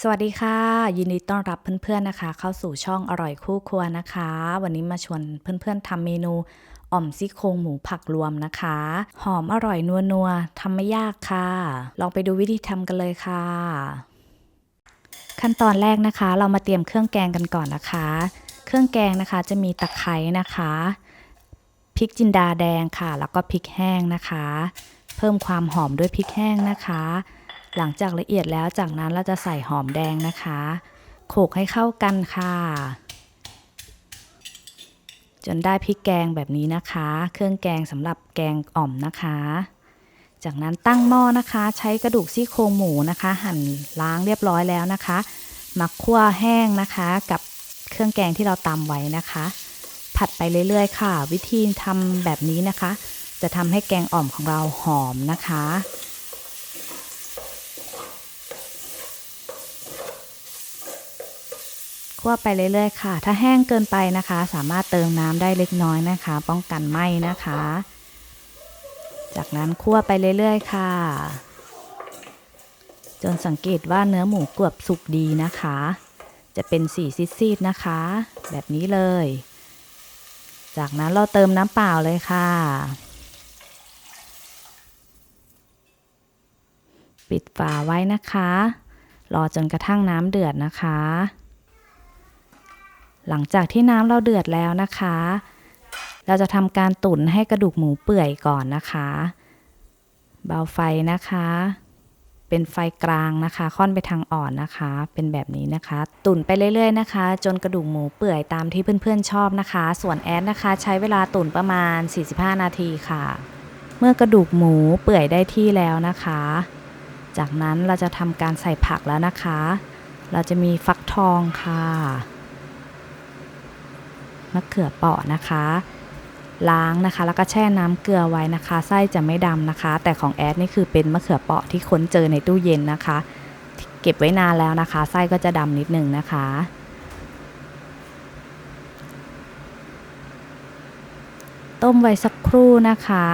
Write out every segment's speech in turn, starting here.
สวัสดีค่ะ ยินดีต้อนรับเพื่อนๆนะคะ เข้าสู่ช่องอร่อยคู่ครัวนะคะ วันนี้มาชวนเพื่อนๆทำเมนูอ่อมซี่โครงหมูผักรวมนะคะ หอมอร่อยนัวๆทำไม่ยากค่ะ ลองไปดูวิธีทำกันเลยค่ะ ขั้นตอนแรกนะคะ เรามาเตรียมเครื่องแกงกันก่อนนะคะ เครื่องแกงนะคะจะมีตะไคร้นะคะพริกจินดาแดงค่ะ แล้วก็พริกแห้งนะคะ เพิ่มความหอมด้วยพริกแห้งนะคะ หลังจากละเอียดแล้วจากนั้นเราจะใส่หอมแดงนะคะโขลกให้เข้ากันค่ะ จนได้พริกแกงแบบนี้นะคะ เครื่องแกงสำหรับแกงอ่อมนะคะ จากนั้นตั้งหม้อนะคะ ใช้กระดูกซี่โครงหมูนะคะ หั่นล้างเรียบร้อยแล้วนะคะมาคั่วแห้งนะคะ กับเครื่องแกงที่เราตำไว้นะคะ ผัดไปเรื่อยๆ ค่ะ วิธีทำแบบนี้นะคะ จะทำให้แกงอ่อมของเราหอมนะคะ คั่วไปเรื่อยๆค่ะ ถ้าแห้งเกินไปนะคะ สามารถเติมน้ำได้เล็กน้อยนะคะ ป้องกันไหม้นะคะ จากนั้นคั่วไปเรื่อยๆ ค่ะ จนสังเกตว่าเนื้อหมูเกือบสุกดีนะคะ จะเป็นสีซีดๆนะคะ แบบนี้เลย จากนั้นเราเติมน้ำเปล่าเลยค่ะปิดฝาไว้นะคะ รอจนกระทั่งน้ำเดือดนะคะ หลังจากที่น้ำเราเดือดแล้วนะคะ เราจะทำการตุ๋นให้กระดูกหมูเปื่อยก่อนนะคะ เบาไฟนะคะ เป็นไฟกลางนะคะ ค่อนไปทางอ่อนนะคะ เป็นแบบนี้นะคะ ตุ๋นไปเรื่อย ๆ นะคะ จนกระดูกหมูเปื่อยตามที่เพื่อนๆชอบนะคะ ส่วนแอดนะคะ ใช้เวลาตุ๋นประมาณ 45 นาทีค่ะ เมื่อกระดูกหมูเปื่อยได้ที่แล้วนะคะ จากนั้นเราจะทำการใส่ผักแล้วนะคะ เราจะมีฟักทองค่ะ มะเขือเปราะนะคะ ล้างนะคะ แล้วก็แช่น้ำเกลือไว้นะคะ ไส้จะไม่ดำนะคะ แต่ของแอดนี่คือเป็นมะเขือเปราะที่ค้นเจอในตู้เย็นนะคะ เก็บไว้นานแล้วนะคะ ไส้ก็จะดำนิดนึงนะคะต้มไว้สักครู่นะคะ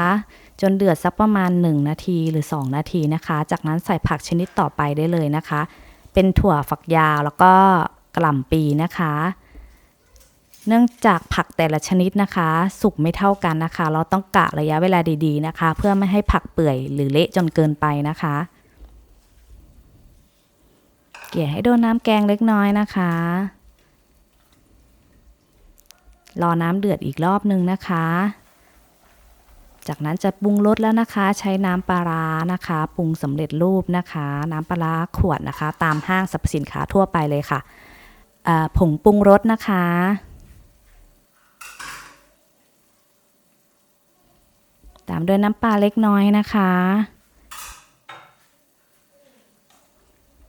จนเดือดสักประมาณ 1 นาทีหรือ 2 นาทีนะคะ จากนั้นใส่ผักชนิดต่อไปได้เลยนะคะ เป็นถั่วฝักยาวแล้วก็กล่ำปีนะคะ เนื่องจากผักแต่ละชนิดนะคะ สุกไม่เท่ากันนะคะ เราต้องกะระยะเวลาดีๆนะคะ เพื่อไม่ให้ผักเปื่อยหรือเละจนเกินไปนะคะ เกี่ยให้โดนน้ำแกงเล็กน้อยนะคะ รอน้ำเดือดอีกรอบนึงนะคะ จากนั้นจะปรุงรสแล้วนะคะ ใช้น้ำปลาร้านะคะปรุงสำเร็จรูปนะคะ น้ำปลาร้าขวดนะคะ ตามห้างสรรพสินค้าทั่วไปเลยค่ะผงปรุงรสนะคะ ตามด้วยน้ำปลาเล็กน้อยนะคะ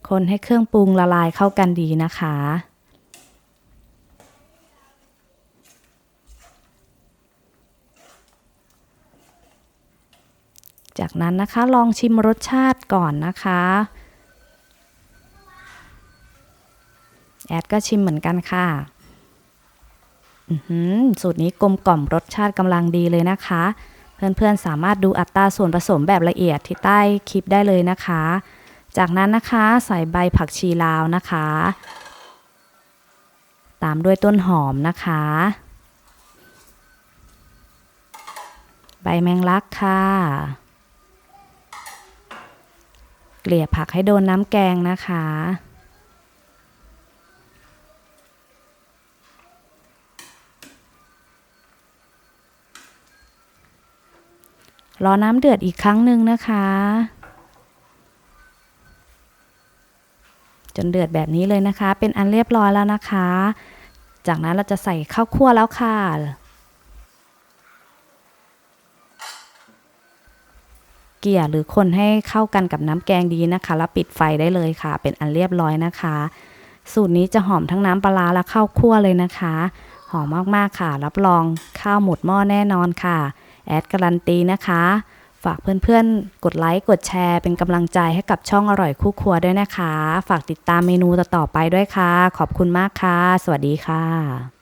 คนให้เครื่องปรุงละลายเข้ากันดีนะคะ จากนั้นนะคะลองชิมรสชาติก่อนนะคะแอดก็ชิมเหมือนกันค่ะสูตรนี้กลมกล่อมรสชาติกำลังดีเลยนะคะ เพื่อนๆ สามารถดูอัตราส่วนผสมแบบละเอียดที่ใต้คลิปได้เลยนะคะ จากนั้นนะคะใส่ใบผักชีลาวนะคะ ตามด้วยต้นหอมนะคะ ใบแมงลักค่ะ เกลี่ยผักให้โดนน้ำแกงนะคะ รอน้ำเดือดอีกครั้งหนึ่งนะคะ จนเดือดแบบนี้เลยนะคะ เป็นอันเรียบร้อยแล้วนะคะ จากนั้นเราจะใส่ข้าวคั่วแล้วค่ะเกี่ยหรือคนให้เข้ากันกับน้ำแกงดีนะคะ แล้วปิดไฟได้เลยค่ะ เป็นอันเรียบร้อยนะคะ สูตรนี้จะหอมทั้งน้ำปลาและข้าวคั่วเลยนะคะ หอมมากๆค่ะ รับรองข้าวหมดหม้อแน่นอนค่ะ แอดการันตีนะคะ ฝากเพื่อนๆ กดไลค์ กดแชร์ เป็นกำลังใจให้กับช่องอร่อยคู่ครัวด้วยนะคะ ฝากติดตามเมนูต่อๆไปด้วยค่ะ ขอบคุณมากค่ะ สวัสดีค่ะ